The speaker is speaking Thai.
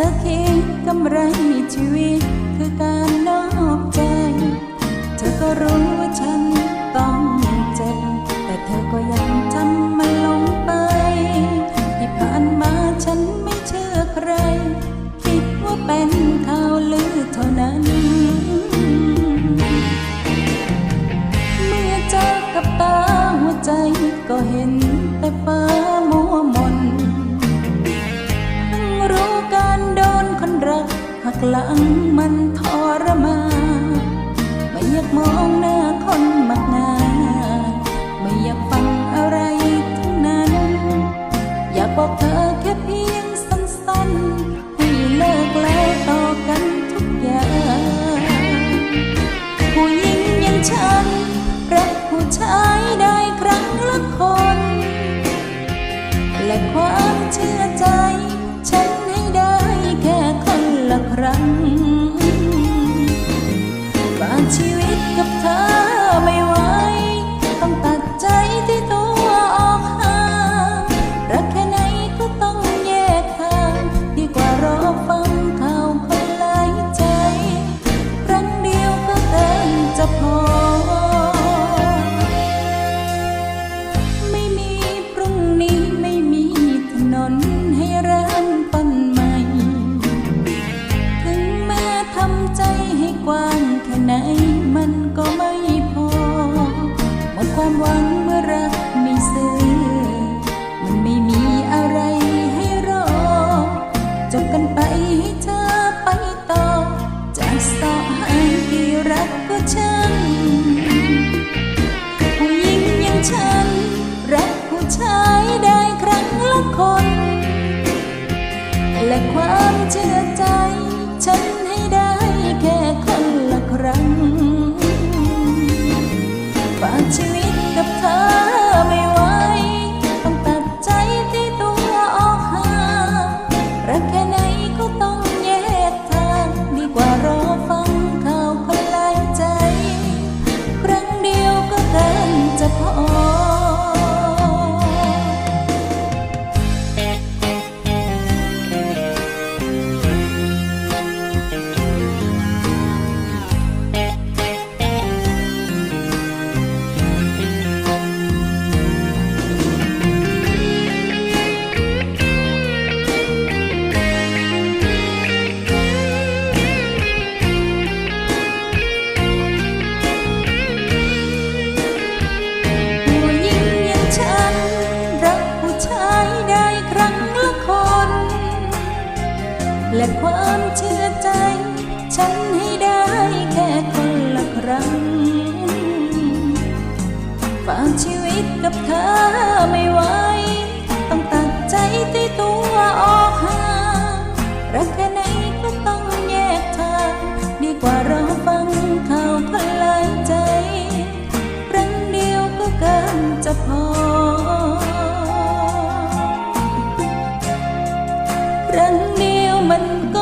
ธอคิดกำไรชีวิตคือการนอกใจ เธอก็รู้ว่าฉันต้องเจ็บแต่เธอก็ยังทำมันลงไป ที่ผ่านมาฉันไม่เชื่อใคร คิดว่าเป็นข่าวลือเท่านั้น เมื่อเจอกับตาหัวใจก็เห็นแต่ฟ้า หลังมันทรมานไม่อยากมองหน้า ก็ และความเชื่อใจ ฉันให้ได้แค่คนละครั้ง ฝากชีวิตกับเธอไม่ไหวต้องตัดใจตีตัวออกห่างรักแค่ไหนก็ต้องแยกทาง ดีกว่าเราฟังข่าวพลายใจครั้งเดียวก็เกินจะพอ Mình